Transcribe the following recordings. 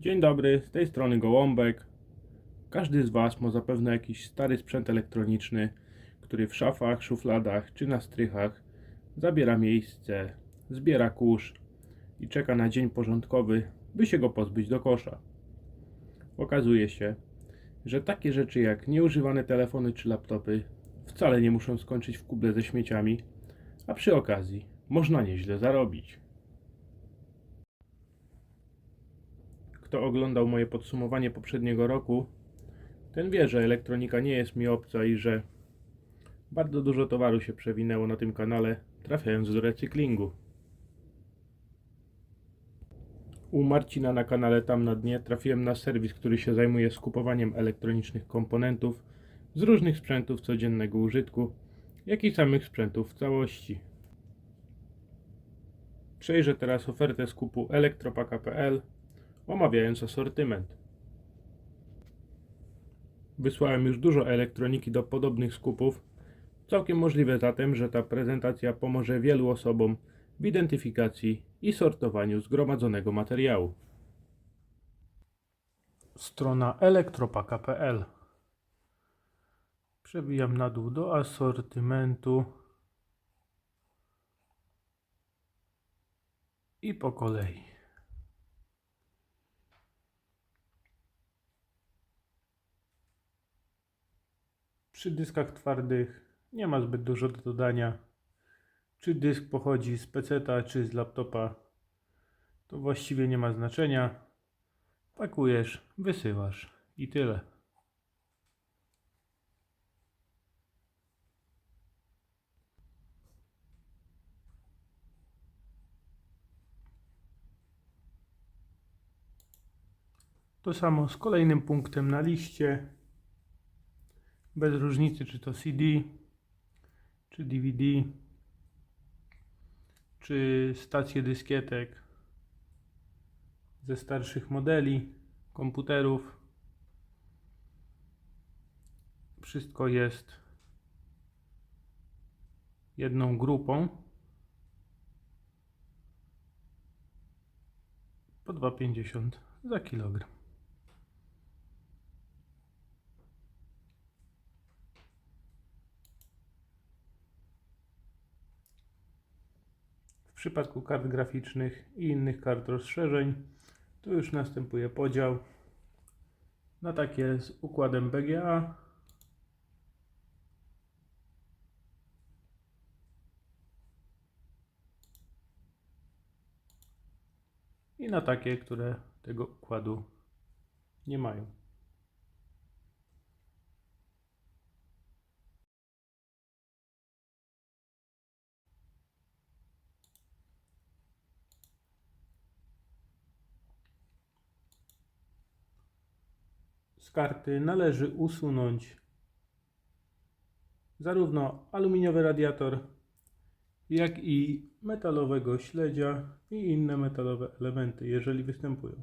Dzień dobry, z tej strony Gołąbek. Każdy z Was ma zapewne jakiś stary sprzęt elektroniczny, który w szafach, szufladach czy na strychach zabiera miejsce, zbiera kurz i czeka na dzień porządkowy, by się go pozbyć do kosza. Okazuje się, że takie rzeczy jak nieużywane telefony czy laptopy wcale nie muszą skończyć w kuble ze śmieciami, a przy okazji można nieźle zarobić. Kto oglądał moje podsumowanie poprzedniego roku, ten wie, że elektronika nie jest mi obca i że bardzo dużo towaru się przewinęło na tym kanale, trafiając do recyklingu. U Marcina na kanale Tam na dnie trafiłem na serwis, który się zajmuje skupowaniem elektronicznych komponentów z różnych sprzętów codziennego użytku, jak i samych sprzętów w całości. Przejrzę teraz ofertę skupu elektropaka.pl omawiając asortyment. Wysłałem już dużo elektroniki do podobnych skupów. Całkiem możliwe zatem, że ta prezentacja pomoże wielu osobom w identyfikacji i sortowaniu zgromadzonego materiału. Strona elektropaka.pl Przebijam na dół do asortymentu i po kolei. Przy dyskach twardych nie ma zbyt dużo do dodania. Czy dysk pochodzi z PC czy z laptopa, to właściwie nie ma znaczenia. Pakujesz, wysyłasz i tyle. To samo z kolejnym punktem na liście bez różnicy czy to CD, czy DVD, czy stacje dyskietek ze starszych modeli komputerów. Wszystko jest jedną grupą. Po 2,50 za kilogram. Przypadku kart graficznych i innych kart rozszerzeń, tu już następuje podział na takie z układem BGA i na takie, które tego układu nie mają. Z karty należy usunąć zarówno aluminiowy radiator, jak i metalowego śledzia i inne metalowe elementy, jeżeli występują.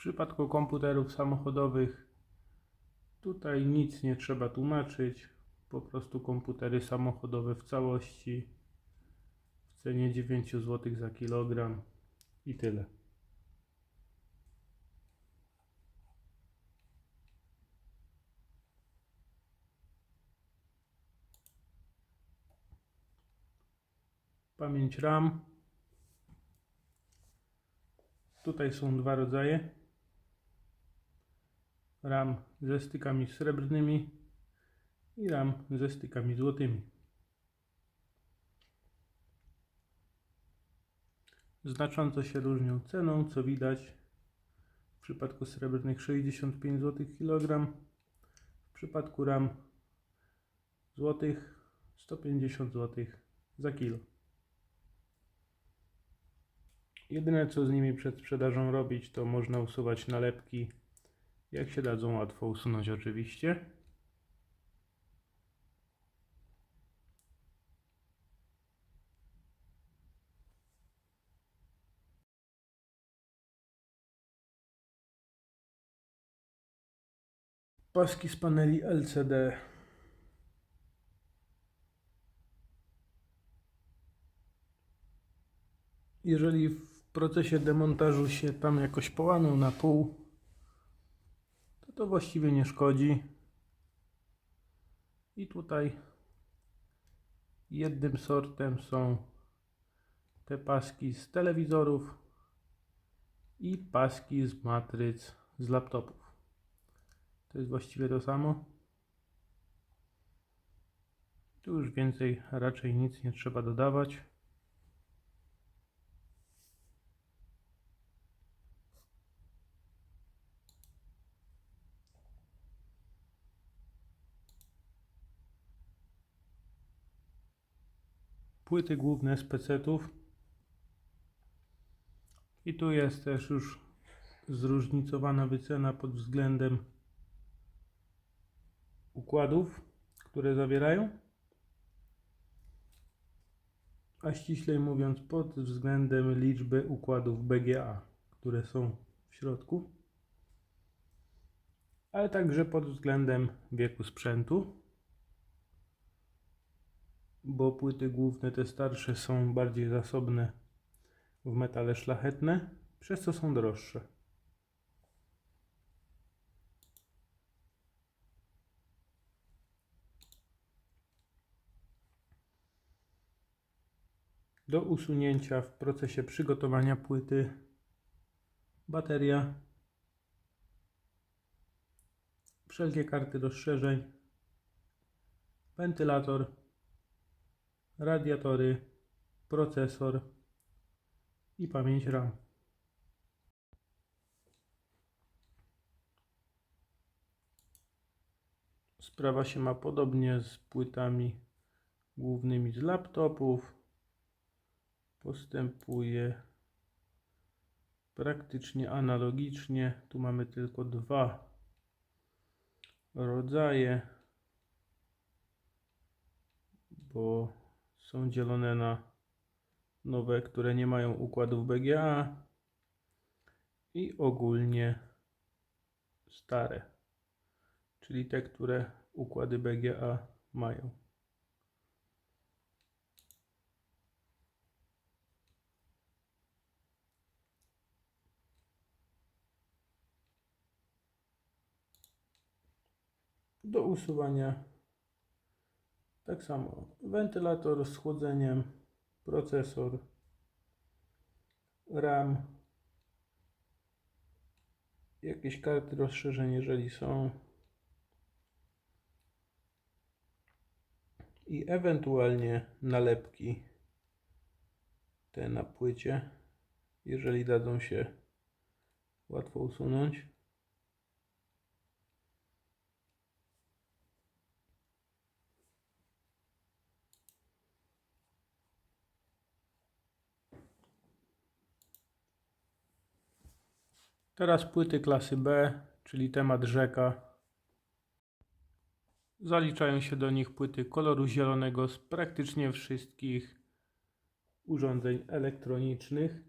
Przypadku komputerów samochodowych tutaj nic nie trzeba tłumaczyć. Po prostu komputery samochodowe w całości w cenie 9 zł za kilogram i tyle. Pamięć RAM. Tutaj są dwa rodzaje. RAM ze stykami srebrnymi i RAM ze stykami złotymi. Znacząco się różnią ceną, co widać. W przypadku srebrnych 65 zł kg, w przypadku RAM złotych 150 zł za kilo. Jedyne co z nimi przed sprzedażą robić, to można usuwać nalepki jak się dadzą łatwo usunąć oczywiście. Paski z paneli LCD jeżeli w procesie demontażu się tam jakoś połamał na pół, to właściwie nie szkodzi. I tutaj jednym sortem są te paski z telewizorów i paski z matryc z laptopów. To jest właściwie to samo. Tu już więcej raczej nic nie trzeba dodawać. Płyty główne z PC-ów. I tu jest też już zróżnicowana wycena pod względem układów, które zawierają. A ściślej mówiąc, pod względem liczby układów BGA, które są w środku, ale także pod względem wieku sprzętu, bo płyty główne, te starsze, są bardziej zasobne w metale szlachetne, przez co są droższe. Do usunięcia w procesie przygotowania płyty bateria, wszelkie karty rozszerzeń, wentylator, radiatory, procesor i pamięć RAM. Sprawa się ma podobnie z płytami głównymi z laptopów. Postępuje praktycznie analogicznie. Tu mamy tylko dwa rodzaje, bo są dzielone na nowe, które nie mają układów BGA i ogólnie stare, czyli te, które układy BGA mają. Do usuwania tak samo wentylator z chłodzeniem, procesor, RAM, jakieś karty rozszerzeń, jeżeli są, i ewentualnie nalepki te na płycie, jeżeli dadzą się łatwo usunąć. Teraz płyty klasy B, czyli temat rzeka. Zaliczają się do nich płyty koloru zielonego z praktycznie wszystkich urządzeń elektronicznych.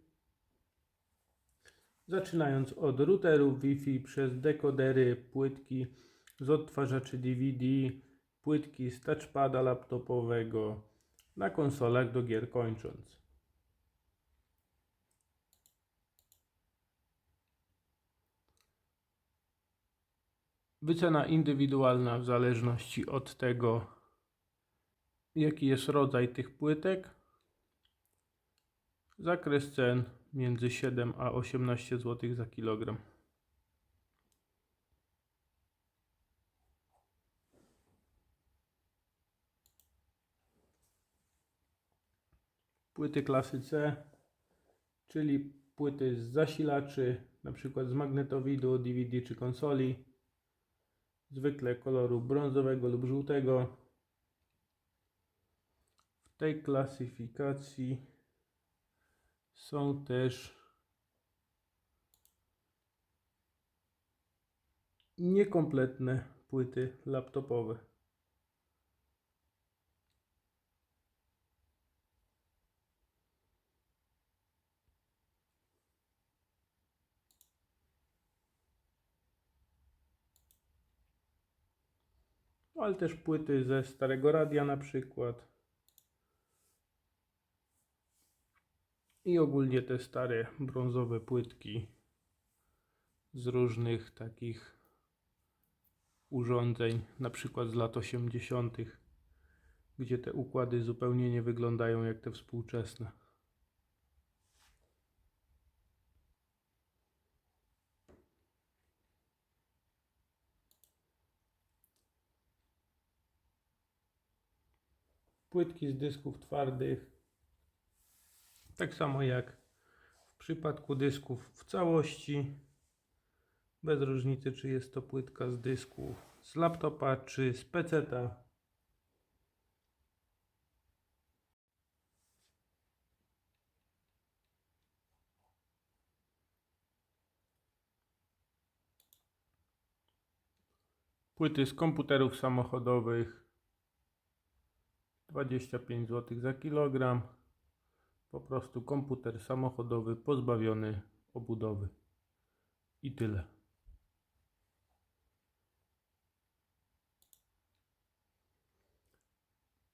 Zaczynając od routerów Wi-Fi przez dekodery, płytki z odtwarzaczy DVD, płytki z touchpada laptopowego, na konsolach do gier kończąc. Wycena indywidualna w zależności od tego, jaki jest rodzaj tych płytek. Zakres cen między 7 a 18 zł za kilogram. Płyty klasy C, czyli płyty z zasilaczy, np. z magnetowidu, DVD czy konsoli zwykle koloru brązowego lub żółtego. W tej klasyfikacji są też niekompletne płyty laptopowe. Ale też płyty ze starego radia na przykład. I ogólnie te stare brązowe płytki z różnych takich urządzeń, na przykład z lat 80., gdzie te układy zupełnie nie wyglądają jak te współczesne. Płytki z dysków twardych, tak samo jak w przypadku dysków w całości, bez różnicy czy jest to płytka z dysku z laptopa czy z peceta. Płyty z komputerów samochodowych 25 zł za kilogram. Po prostu komputer samochodowy pozbawiony obudowy. I tyle.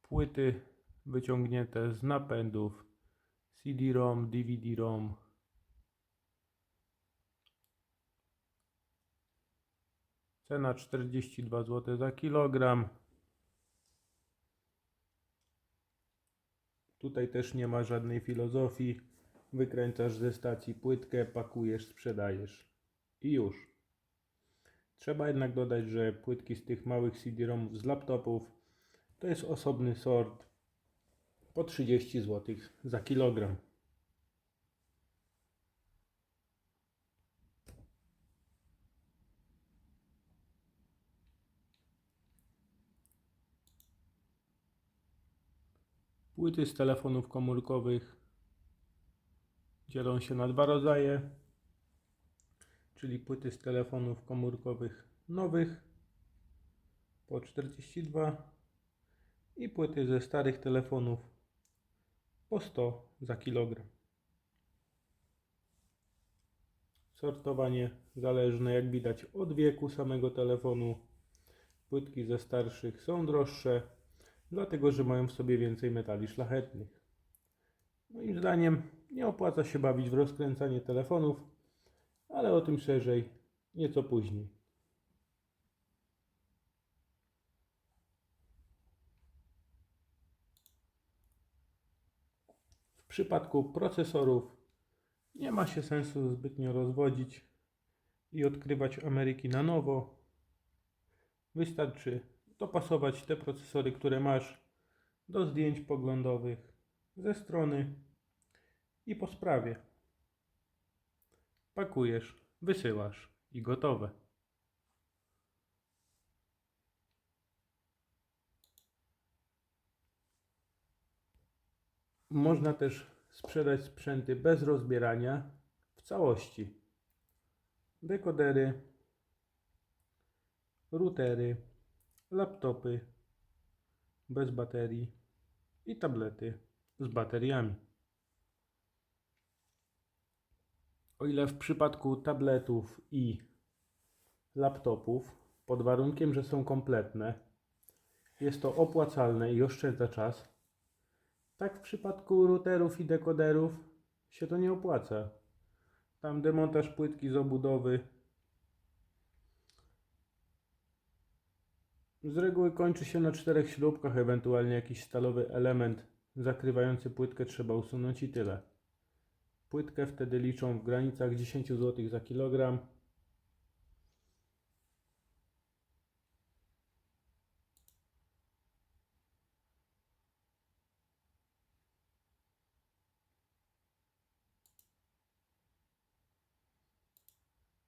Płyty wyciągnięte z napędów CD-ROM, DVD-ROM. Cena 42 zł za kilogram. Tutaj też nie ma żadnej filozofii. Wykręcasz ze stacji płytkę, pakujesz, sprzedajesz. I już. Trzeba jednak dodać, że płytki z tych małych CD-ROMów z laptopów to jest osobny sort po 30 zł za kilogram. Płyty z telefonów komórkowych dzielą się na dwa rodzaje, czyli płyty z telefonów komórkowych nowych po 42 i płyty ze starych telefonów po 100 za kilogram. Sortowanie zależne jak widać od wieku samego telefonu. Płytki ze starszych są droższe, dlatego że mają w sobie więcej metali szlachetnych. Moim zdaniem nie opłaca się bawić w rozkręcanie telefonów, ale o tym szerzej nieco później. W przypadku procesorów nie ma się sensu zbytnio rozwodzić i odkrywać Ameryki na nowo. Wystarczy dopasować te procesory, które masz do zdjęć poglądowych ze strony i po sprawie. Pakujesz, wysyłasz i gotowe. Można też sprzedać sprzęty bez rozbierania w całości. Dekodery, routery, laptopy bez baterii i tablety z bateriami. O ile w przypadku tabletów i laptopów, pod warunkiem, że są kompletne, jest to opłacalne i oszczędza czas, tak w przypadku routerów i dekoderów się to nie opłaca. Tam demontaż płytki z obudowy z reguły kończy się na czterech śrubkach, ewentualnie jakiś stalowy element zakrywający płytkę trzeba usunąć i tyle. Płytkę wtedy liczą w granicach 10 zł za kilogram.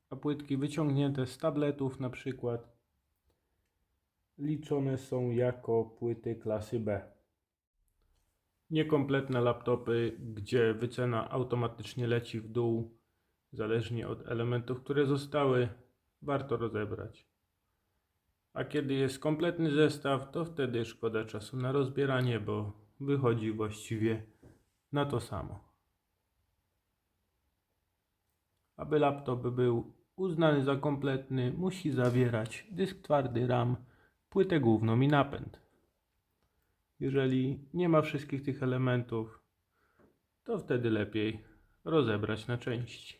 A płytki wyciągnięte z tabletów na przykład liczone są jako płyty klasy B. Niekompletne laptopy, gdzie wycena automatycznie leci w dół, zależnie od elementów, które zostały, warto rozebrać. A kiedy jest kompletny zestaw, to wtedy szkoda czasu na rozbieranie, bo wychodzi właściwie na to samo. Aby laptop był uznany za kompletny, musi zawierać dysk twardy RAM płytę główną i napęd. Jeżeli nie ma wszystkich tych elementów, to wtedy lepiej rozebrać na części.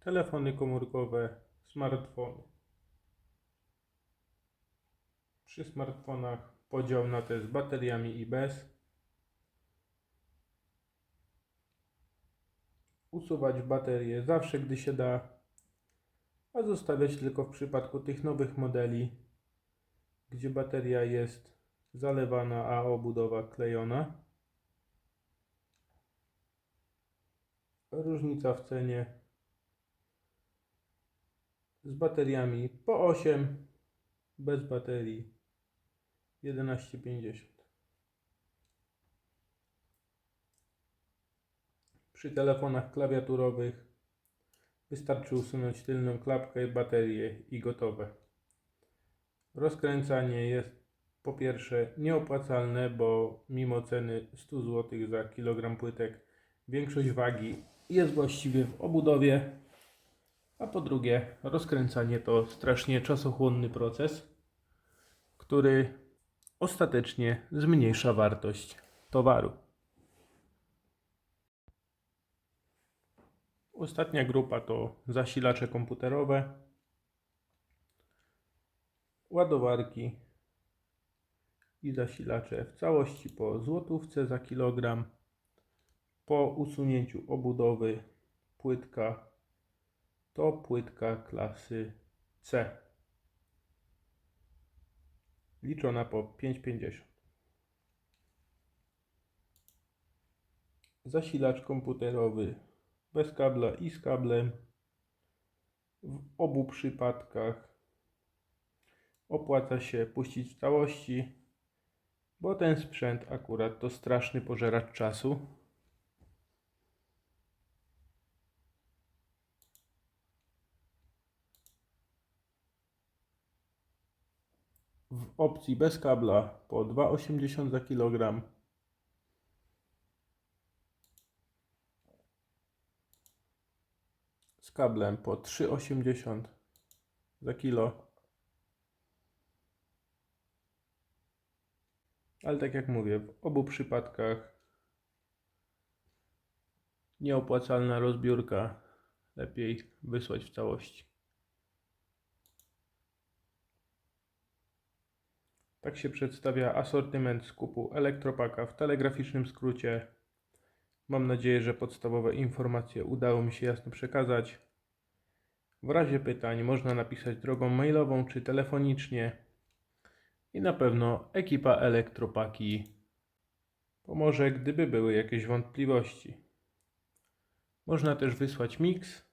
Telefony komórkowe, smartfony. Przy smartfonach podział na te z bateriami i bez. Usuwać baterie zawsze, gdy się da, a zostawiać tylko w przypadku tych nowych modeli, gdzie bateria jest zalewana, a obudowa klejona. Różnica w cenie z bateriami po 8, bez baterii 11,50. Przy telefonach klawiaturowych wystarczy usunąć tylną klapkę baterię i gotowe. Rozkręcanie jest po pierwsze nieopłacalne, bo mimo ceny 100 zł za kilogram płytek większość wagi jest właściwie w obudowie, a po drugie rozkręcanie to strasznie czasochłonny proces, który ostatecznie zmniejsza wartość towaru. Ostatnia grupa to zasilacze komputerowe, ładowarki i zasilacze w całości po złotówce za kilogram. Po usunięciu obudowy płytka to płytka klasy C. Liczona po 5,50. Zasilacz komputerowy bez kabla i z kablem. W obu przypadkach opłaca się puścić w całości, bo ten sprzęt akurat to straszny pożeracz czasu. W opcji bez kabla po 2,80 za kilogram. Kablem po 3,80 za kilo. Ale tak jak mówię, w obu przypadkach nieopłacalna rozbiórka. Lepiej wysłać w całości. Tak się przedstawia asortyment skupu Elektropaka w telegraficznym skrócie. Mam nadzieję, że podstawowe informacje udało mi się jasno przekazać. W razie pytań można napisać drogą mailową czy telefonicznie. I na pewno ekipa Elektropaki pomoże, gdyby były jakieś wątpliwości. Można też wysłać miks,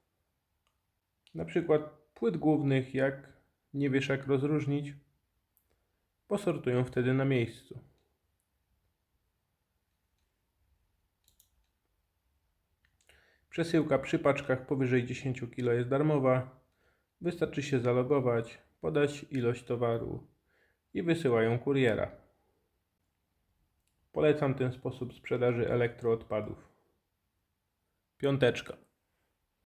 na przykład płyt głównych, jak nie wiesz jak rozróżnić, posortują wtedy na miejscu. Przesyłka przy paczkach powyżej 10 kg jest darmowa. Wystarczy się zalogować, podać ilość towaru i wysyłają kuriera. Polecam ten sposób sprzedaży elektroodpadów. Piąteczka.